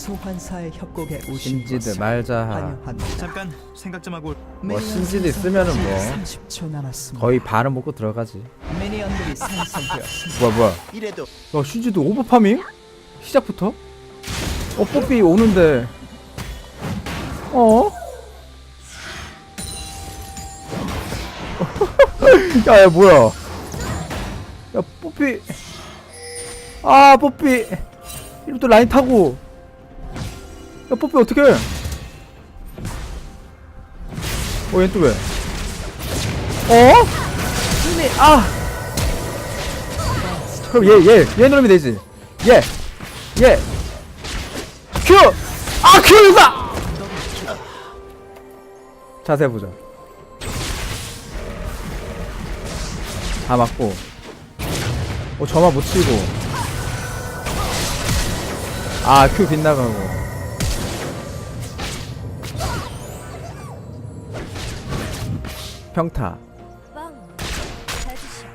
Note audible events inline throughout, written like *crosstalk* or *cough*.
소환사의 협곡에 오신 신지드 것을 말자 환영합니다. 잠깐 생각 좀 하고 뭐 신지드 쓰면은 뭐 30초 남았습니다. 거의 반은 먹고 들어가지 미니언들이 생성되었습니다. 뭐야 뭐야 이래도 야 신지드 오버파밍? 시작부터? 어 뽀삐 오는데 어? *laughs* 야 야 뭐야 야 뽀삐 아 뽀삐 또 라인 타고 야 뽀삐 어떡해 어얘 또 왜? 어? 힘이 아 그럼 얘 얘 얘 누르면 되지 얘 얘. 큐! 아, 큐다! 자세 보자. 다 맞고. 어, 저만 못 치고. 아, 큐 빗나가고. 평타.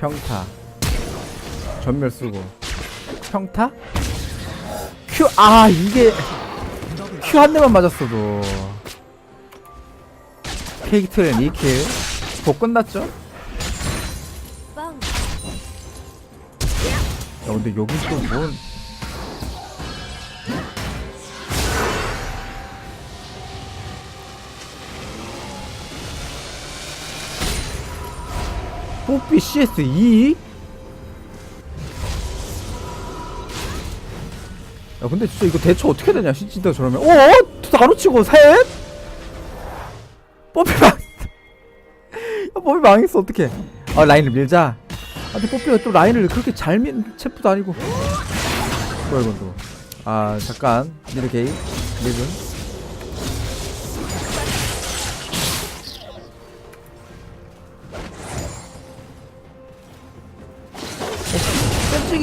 평타. 전멸 쓰고. 평타? 큐, 아, 이게. 큐 한 대만 맞았어도. 케이크 트렌 2킬. 복 끝났죠? 야, 근데 여기 또 뭔. 뽀삐 CS2? 야 근데 진짜 이거 대처 어떻게 되냐 진짜 저러면. 어? 바로 치고 셋? 뽀삐 망 *laughs* 야, 뽀삐 망했어 어떡해. 아 라인을 밀자. 아 근데 뽀삐가 또 라인을 그렇게 잘민 챔프도 아니고. 뭐야 이건 또 아 잠깐. 미드 게이 리븐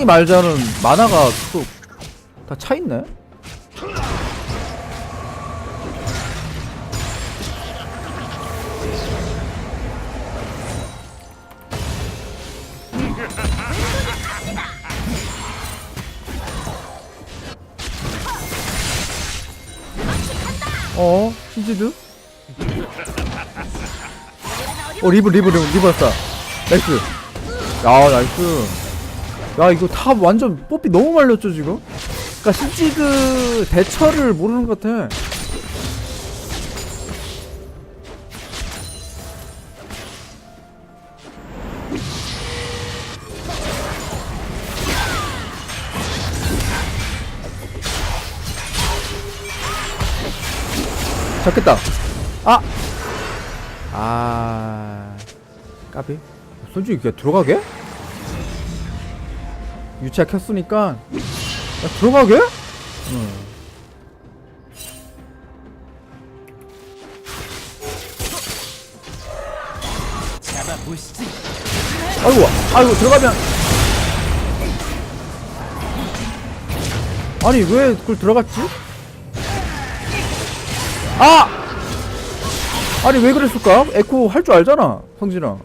샌징이 말자는 만화가 또 다 차있네? 어? 신지드? 어 리브 리브 리브 리브 왔다 나이스 야 나이스 야 이거 탑 완전 뽀삐 너무 말렸죠 지금? 그니까 신지드 대처를 모르는 것 같아 잡겠다 아! 아... 까비 솔직히 그냥 들어가게? 유치아 켰으니까 야 들어가게? 응. 아이고 아이고 들어가면 아니 왜 그걸 들어갔지? 아! 아니 왜 그랬을까? 에코 할 줄 알잖아 성진아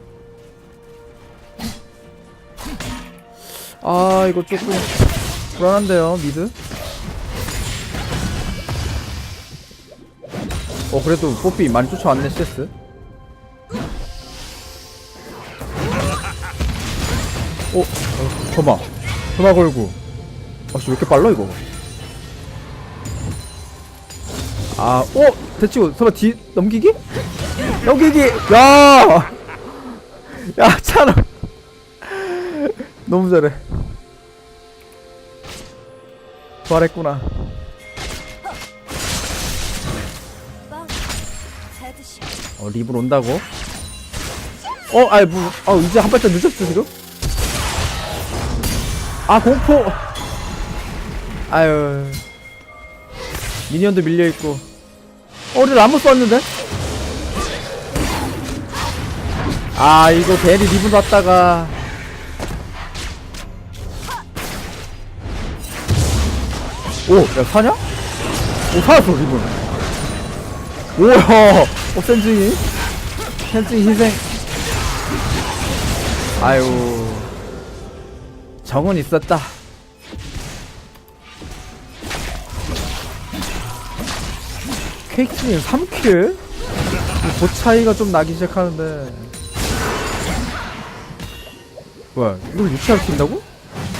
아 이거 조금 불안한데요 미드 어 그래도 뽀삐 많이 쫓아왔네 CS 어? 어 점화 점화 걸고 아씨 왜 이렇게 빨라 이거 아 어? 대치고 설마 뒤 넘기기? 넘기기 야! 야 차라 *laughs* 너무 잘해 부활했구나 어 립을 온다고? 어 아이 뭐 아, 이제 한 발짝 늦었어 지금? 아 공포 아유 미니언도 밀려있고 어 우리 라모스 왔는데? 아 이거 괜히 리븐 왔다가 오! 야 사냐? 오 살았어 리븐 오야 어 센징이 센징이 희생 아유 정은 있었다 케이크님 3킬? 보 차이가 좀 나기 시작하는데 뭐야 이걸 유치할 수 있다고?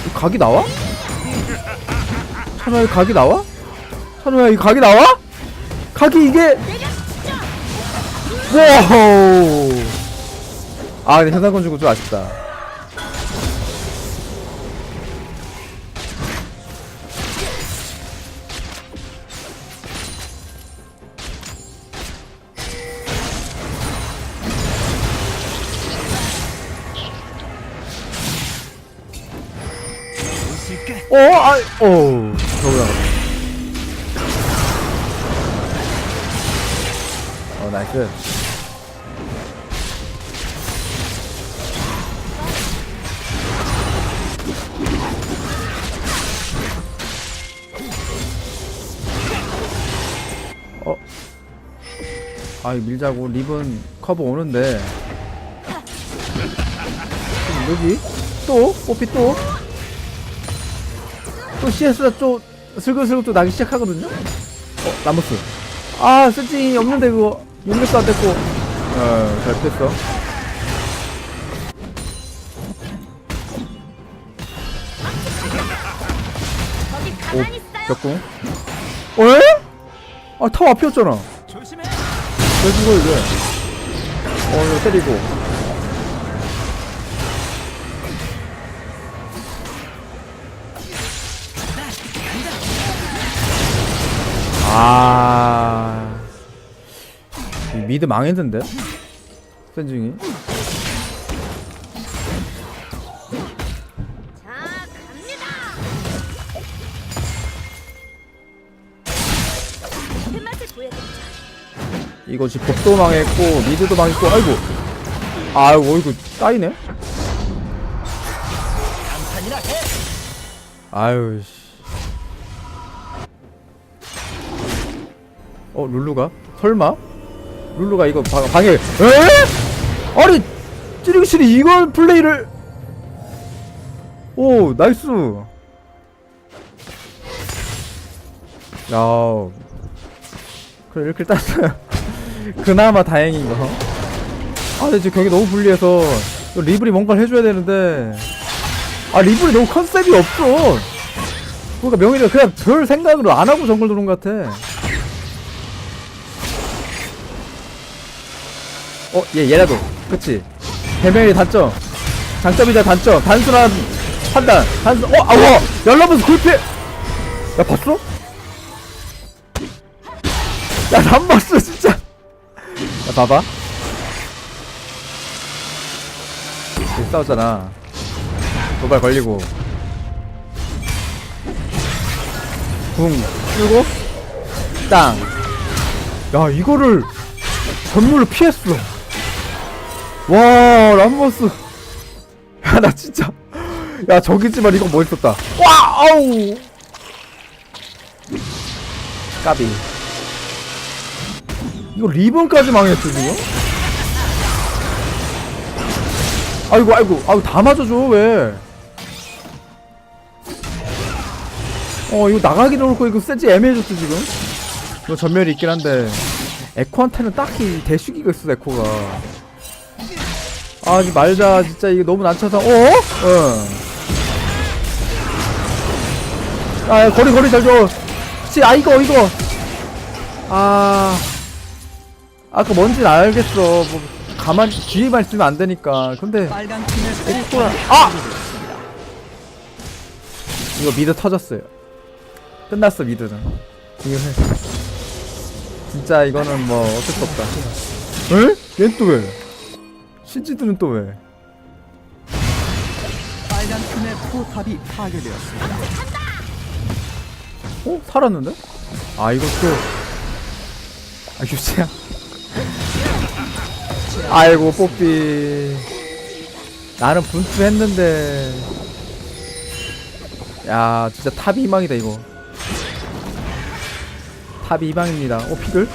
이거 각이 나와? 이 각이 나와? 찬호야 이 각이 나와? 각이 이게 와우 아 근데 현상권 주고 좀 아쉽다 어? 아, 어, 저거야. 어, 나이스. 어? 아, 밀자고 리븐 커버 오는데. 여기? 또? 뽀삐 또? 또 CS가 또 슬글슬글 또 나기 시작하거든요? 어, 라모스. 아, 세팅이 없는데 그거. 용력도 안 됐고. 어, 잘 됐어. 오, 벽궁. 어? 에? 아, 타워 앞이었잖아. 왜 죽어, 이게? 어, 이거 때리고. 아. 이 미드 망했는데? 센중이. 이거 지금 복도 망했고, 미드도 망했고, 아이고. 아이고, 이거 따이네? 아유, 씨. 어, 룰루가? 설마? 룰루가 이거 방, 방해, 에? 아니, 찌르기실이 이걸 플레이를. 오, 나이스. 야 그래, 이렇게 땄어요. *laughs* 그나마 다행인 거. 아, 근데 지금 경기 너무 불리해서, 리블이 뭔가를 해줘야 되는데. 아, 리블이 너무 컨셉이 없어. 그러니까 명희가 그냥 별 생각으로 안 하고 정글 도는 것 같아. 어, 얘, 얘라도. 그치? 대명의 단점. 장점이자 단점. 단순한 판단. 단순, 어, 아우! 열라면서 굴피! 야, 봤어? 야, 람버스, 진짜! 야, 봐봐. 여기 싸웠잖아. 도발 걸리고. 붕, 쓰고, 땅. 야, 이거를 전물로 피했어. 와, 람버스. 야, 나 진짜. 야, 저기지만 이거 멋있었다. 와, 아우. 까비. 이거 리본까지 망했어, 지금? 아이고, 아이고, 아이고, 다 맞아줘, 왜? 어, 이거 나가기도 그렇고, 이거 세지 애매해졌어, 지금? 이거 전멸이 있긴 한데. 에코한테는 딱히 대쉬기가 있어, 에코가. 아, 이거 말자, 진짜 이거 너무 난처해서, 어? 응. 아, 야, 거리, 거리 잘 줘. 치, 아, 이거, 이거. 아. 아까 뭔지 알겠어. 뭐, 가만, 뒤에만 있으면 안 되니까. 근데, 에코가, 아! 이거 미드 터졌어요. 끝났어, 미드는. 이거 해. 진짜 이거는 뭐, 어쩔 수 없다. 에? 얜또 왜? 신지드는 또 왜? 빨간 팀의 포탑이 파괴되었습니다. 어? 살았는데? 아 이것도 아 유채야 아이고 뽀삐 나는 분투했는데 야 진짜 탑이 희망이다 이거 탑이 희망입니다 어 피글?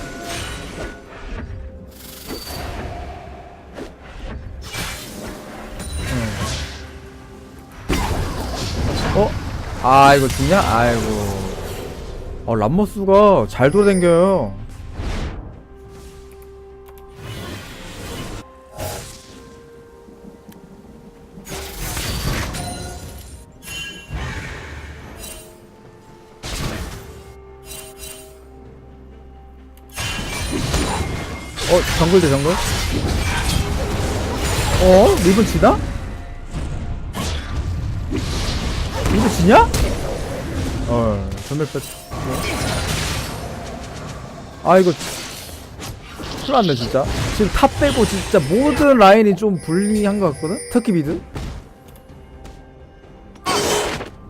아 이거 죽냐? 아이고 아 람모스가 잘 돌아댕겨요 어 정글 대 정글? 어? 리븐 치다? 리븐 지냐? 어 전멸 뺐 아 이거 큰일 났네 진짜 지금 탑 빼고 진짜 모든 라인이 좀 불리한 것 같거든? 특히 미드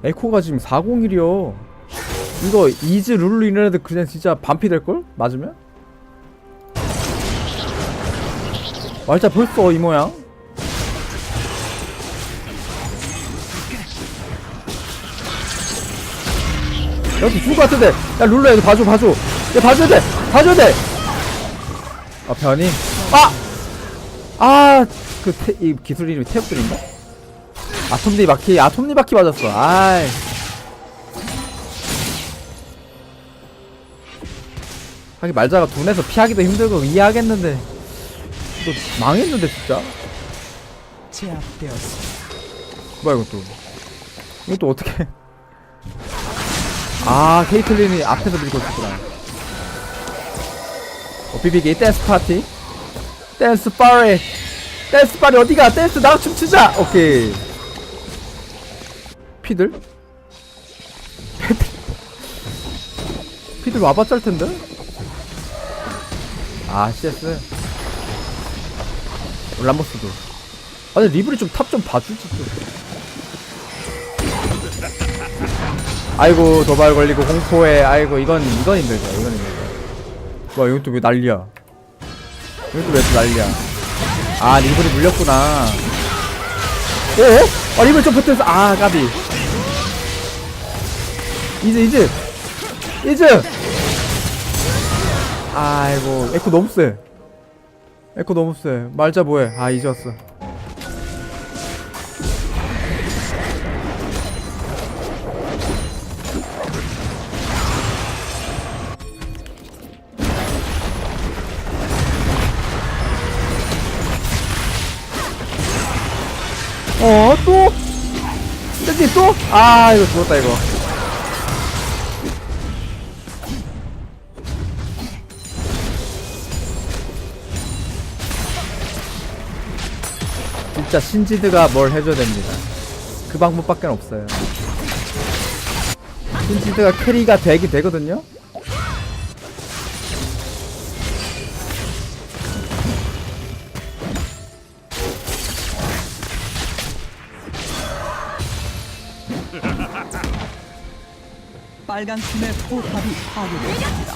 에코가 지금 401이요 이거 이즈 이런 애들 그냥 진짜 반피 될걸? 맞으면? 말자 벌써 이 모양 여기 죽을 것 같은데. 야 룰루 애들 봐줘 봐줘. 야 봐줘야 돼. 봐줘야 돼아 변이? 아! 아그 이 기술 이름이 태엽들인가? 아톰니 바퀴 아톰니 바퀴 맞았어. 아이. 하긴 말자가 둔해서 피하기도 힘들고 이해하겠는데. 너 망했는데 진짜? 제압되었습니다. 뭐야 이건 또. 이건 또 어떻게 아 케이틀린이 앞에서 밀고 있었구나. 어 비비기 댄스 파티. 댄스 파리 댄스 파리 어디가? 댄스 나랑 춤추자! 오케이. 피들? *laughs* 피들 와봤자 할 텐데? 아 CS 람버스도. 아 근데 리블이 좀 탑 좀 봐주지 좀 아이고 도발 걸리고 공포에 아이고 이건 이건 힘들죠 이건 힘들죠 와 이건 또 왜 난리야? 이건 또왜 또 난리야? 아 리블이 물렸구나. 어? 아 리블 좀 붙어서 아 까비. 이즈 이즈. 이즈! 아이고 에코 너무 세. 에코 너무 세. 말자 뭐해. 아 이제 왔어 어, 또? 근데 또? 아, 이거 죽었다, 이거. 진짜 신지드가 뭘 해줘야 됩니다. 그 방법밖에 없어요. 신지드가 캐리가 되긴 되거든요? 빨간 팀의 포탑이 파괴되었습니다.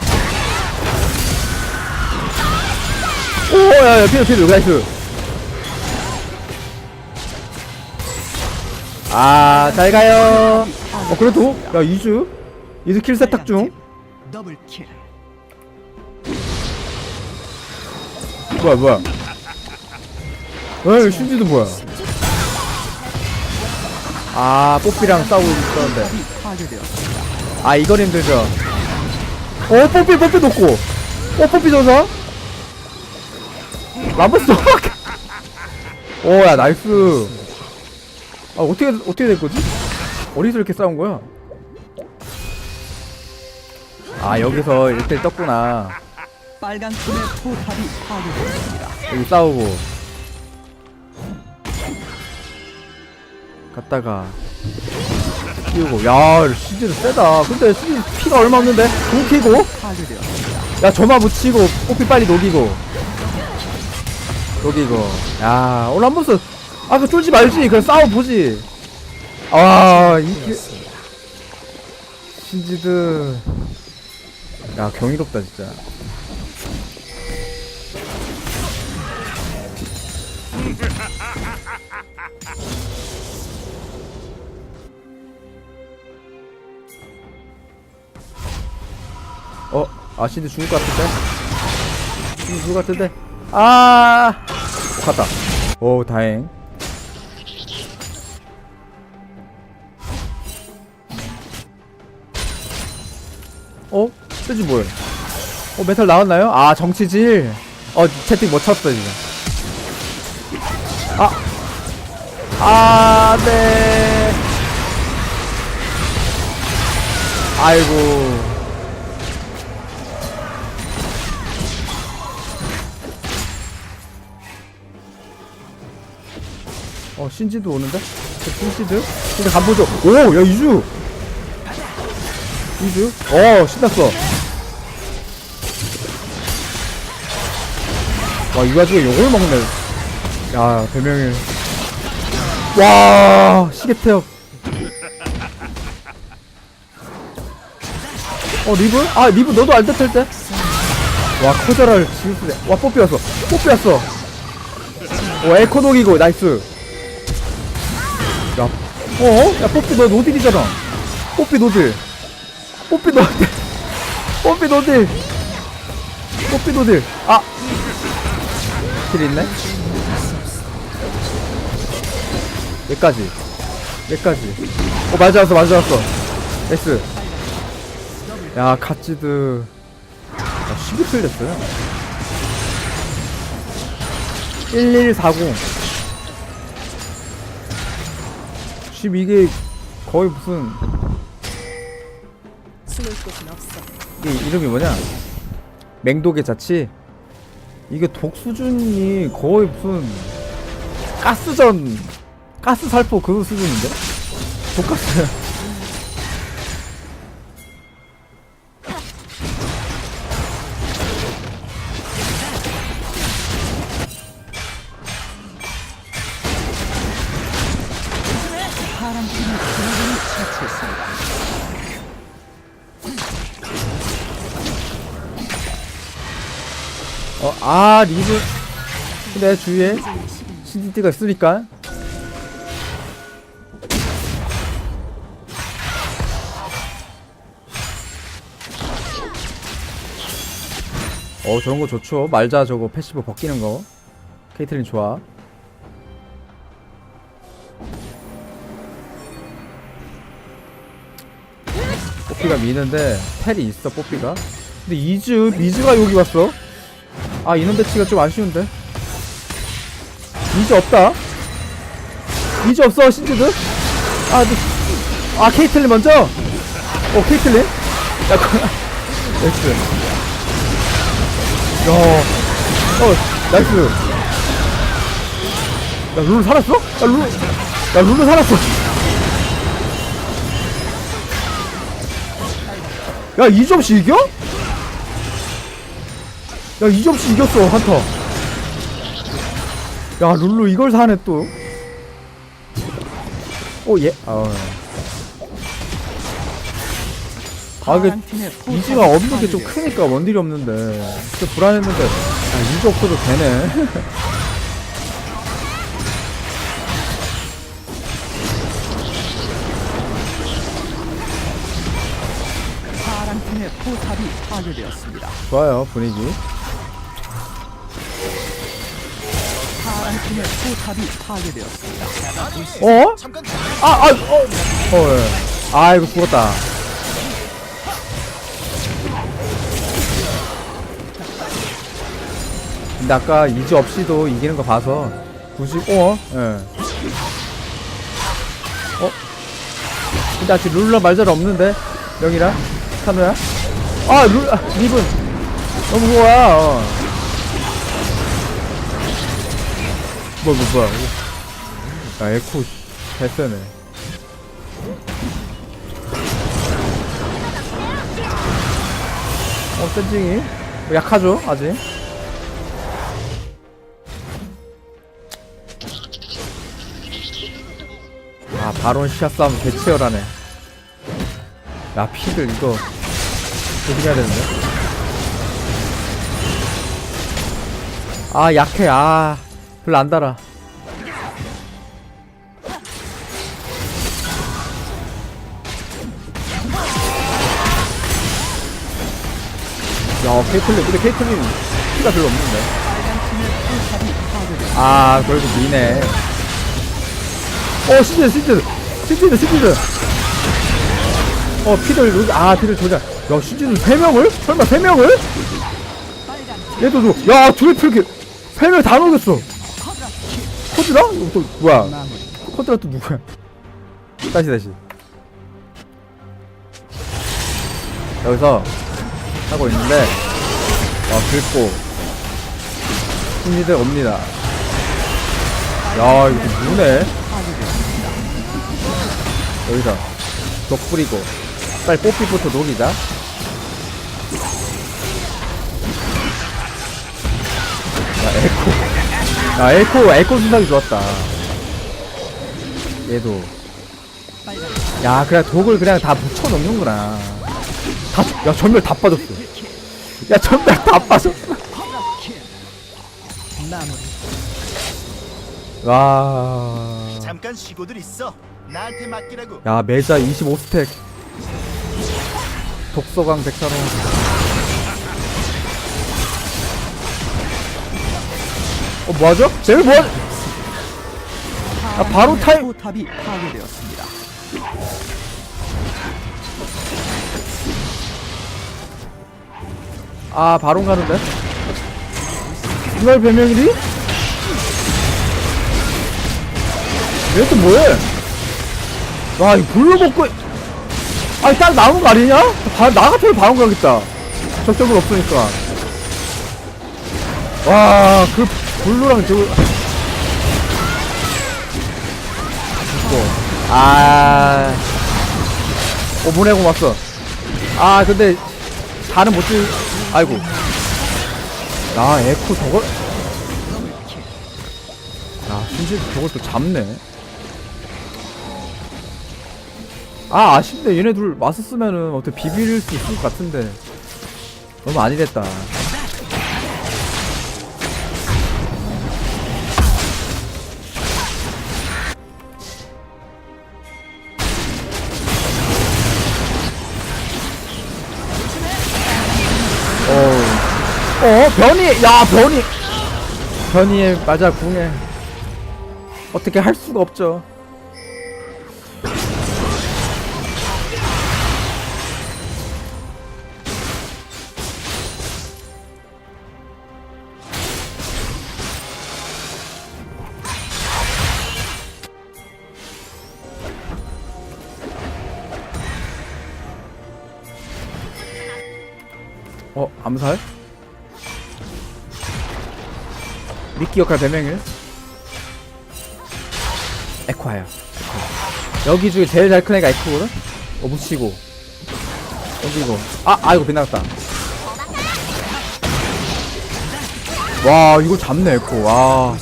오, 야, 야, 피드, 피드, 나이스. 아, 잘 가요. 어, 그래도, 야, 이즈? 이즈 킬 세탁 중. 더블 킬. 뭐야, 뭐야. 에이, 신지도 뭐야. 아, 뽀삐랑 싸우고 있었는데. 파괴되었습니다. 아, 이건 힘들죠. 어, 뽀삐, 뽀삐 놓고. 어, 뽀삐 조사? 라버스 오, 야, 나이스. 아, 어떻게, 어떻게 된 거지? 어디서 이렇게 싸운 거야? 아, 여기서 1대1 떴구나. 빨간 팀의 포탑이 파괴되었습니다. 여기 싸우고. 갔다가. 끼우고. 야, 시즌 세다. 근데 시즌 피가 얼마 없는데? 궁 키고. 파괴되었습니다. 야 점화 붙이고 뽀삐 빨리 녹이고 녹이고 야 오늘 한 번씩 아그 쫄지 말지 그냥 싸워보지 아 이게 신지드 야 경이롭다 진짜 어? 아 신지 죽을 것 같은데? 신지 죽을 것 같은데? 아 어, 갔다 오 다행 어? 쓰지 뭐해 어 메탈 나왔나요? 아 정치질 어 채팅 못 쳤어 지금 아 아, 네. 아이고. 신지도 오는데? 저 신지드? 근데 간보죠. 오, 야 이주. 이주? 어, 신났어. 와, 이 와중에 요걸 먹네. 야, 배명일. 와, 시계태엽. 어, 리브? 아, 리브 너도 안 떴을 때? 와, 커져랄 지우스네. 와, 뽀삐 왔어. 뽀삐 왔어. 오, 에코독이고, 나이스. 야, 어? 야, 뽀삐 너 노딜이잖아. 뽀삐 노딜. 뽀삐 노딜. *laughs* 뽀삐 노딜. 뽀삐 노딜. 아! 길 있네? 여기까지. 여기까지. 어, 맞아왔어, 맞아왔어. 나이스. 야, 갓지드. 야, 12 틀렸어요. 1140. 지금 이게 거의 무슨 숨을 곳은 없어. 이게 이름이 뭐냐? 맹독의 자치. 이게 독 수준이 거의 무슨 가스전 가스 살포 그 수준인데? 독가스. 아 리브. 내 주위에 CDT가 있으니까. 어 저런 거 좋죠. 말자 저거 패시브 벗기는 거. 케이틀린 좋아. 뽀삐가 미는데 텔이 있어 뽀삐가. 근데 이즈 미즈가 여기 왔어. 아 인원 배치가 좀 아쉬운데. 이즈 없다. 이즈 없어 신즈드. 아, 네. 아 케이틀린 먼저. 어 케이틀린. 야, 그, *laughs* 나이스. 야, 어 나이스. 야 룰루 살았어? 야 룰루, 야 룰루 살았어. 야, 이 점씩 이겨? 야, 이 점씩 이겼어, 한터. 야, 룰루 이걸 사네, 또. 오, 예. 아, 아, 그, 이지가 없는 게 좀. 크니까 원딜이 없는데. 진짜 불안했는데. 야, 이지 없어도 되네. 파란 팀의 포탑이 파괴되었습니다. 좋아요, 분위기. 팀의 포탑이 파괴되었습니다. 어? 아, 아, 어. 어, 예. 아, 이거 죽었다. 근데 아까 이지 없이도 이기는 거 봐서 굳이 어? 예. 어? 근데 아직 룰러 말잘 없는데 영이랑 카노야? 아, 룰, 아, 리븐 너무 좋아. 어. 뭐, 뭐, 뭐야? 야, 에코 씨, 개쎄네. 어, 센징이 뭐 약하죠, 아직. 아, 바론 시야 싸움 개치열하네. 야, 피들 이거 조심해야 되는데. 아, 약해. 아, 별로 안 달아. 야, 케이틀린, 근데 케이틀린 피가 별로 없는데. 아, 그래도 미네. 어, 시즈, 시즈, 시즈드, 시즈드. 어, 피들, 여기, 아, 피들 조작. 야, 시즈드 3명을? 설마 3명을? 빨간 얘도 줘. 야, 트리플 킬. 3명 다 녹였어. 코드라? 이거 또 뭐야? 코드라 또 누구야? 다시 다시. 여기서 하고 있는데 와 긁고 승리들 옵니다. 야 이거 또 누구네? 여기서 독 뿌리고 빨리 뽀삐부터 녹이자. 야 에코 에코 순삭이 좋았다. 얘도. 야 그냥 독을 그냥 다 묻혀놓는구나. 다야 전멸 다 빠졌어. 야 전멸 다 빠졌어. 와. 잠깐 쉬고들 있어. 나한테 맡기라고. 야 매자 25스택. 독서광 백사로 어 뭐하죠? 쟤를 뭐하죠? 아, 바로 타임- 포탑이 파괴되었습니다. 아 바론 가는데? 이말 별명이니? 얘또 뭐해? 와 이거 불로 먹고 아니 딱 나오는 거 아니냐? 바, 나 같으면 바론 가겠다 적적은 없으니까 와그 블루랑 저거 죽고 아 어, 보내고 왔어 아 근데 다는 못 쓸, 아이고. 야, 에코 저걸. 야, 심지어 저걸 또 잡네. 아, 아쉽네. 얘네 둘 쓰면은 어떻게 비빌 수 있을 것 같은데. 너무 아니랬다. 변이, 야, 변이. 변이에 맞아, 궁에. 어떻게 할 수가 없죠. 어, 암살? 미끼 역할 배명일? 에코야 에코. 여기 중에 제일 잘 큰 애가 에코거든? 어 묻히고. 던지고. 아 아이고 빗나갔다. 와 이거 잡네 에코. 와.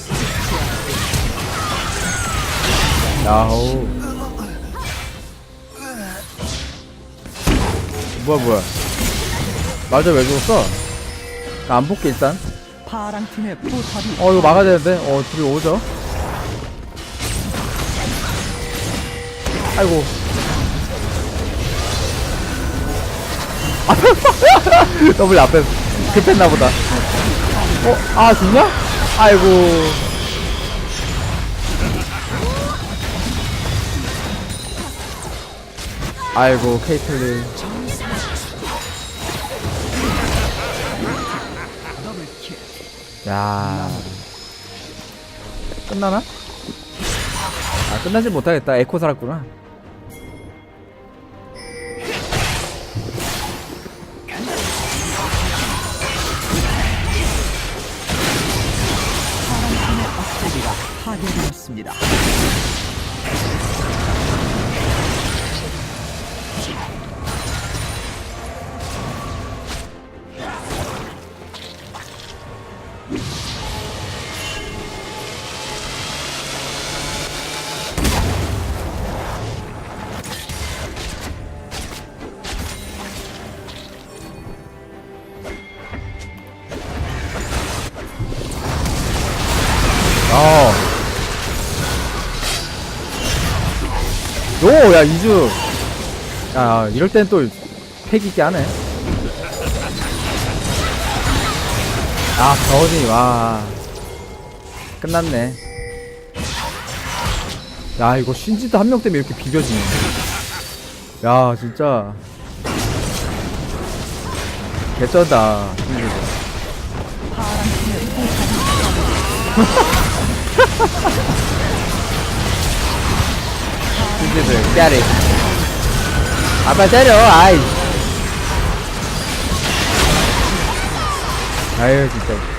야호. 뭐야 뭐야. 맞아 왜 죽었어? 나 안 볼게 일단 파랑 팀의 포탑이 어 이거 막아야 되는데? 어 둘이 오죠? 아이고. *laughs* 더블 앞에 급했나 보다. 어? 아 죽냐? 아이고. 아이고 케이틀린 야. 끝나나? 아 끝나지 못하겠다. 에코 살았구나 어. 요, 야, 이주. 야, 이럴 땐 또, 패기 있게 하네. 아, 겨우니, 와. 끝났네. 야, 이거 신지도 한 명 때문에 이렇게 비벼지네. 야, 진짜. 개쩐다, 신지도. *laughs* 포탑이 신지들, 깨리. 아빠 때려, 아이. 아유, 진짜.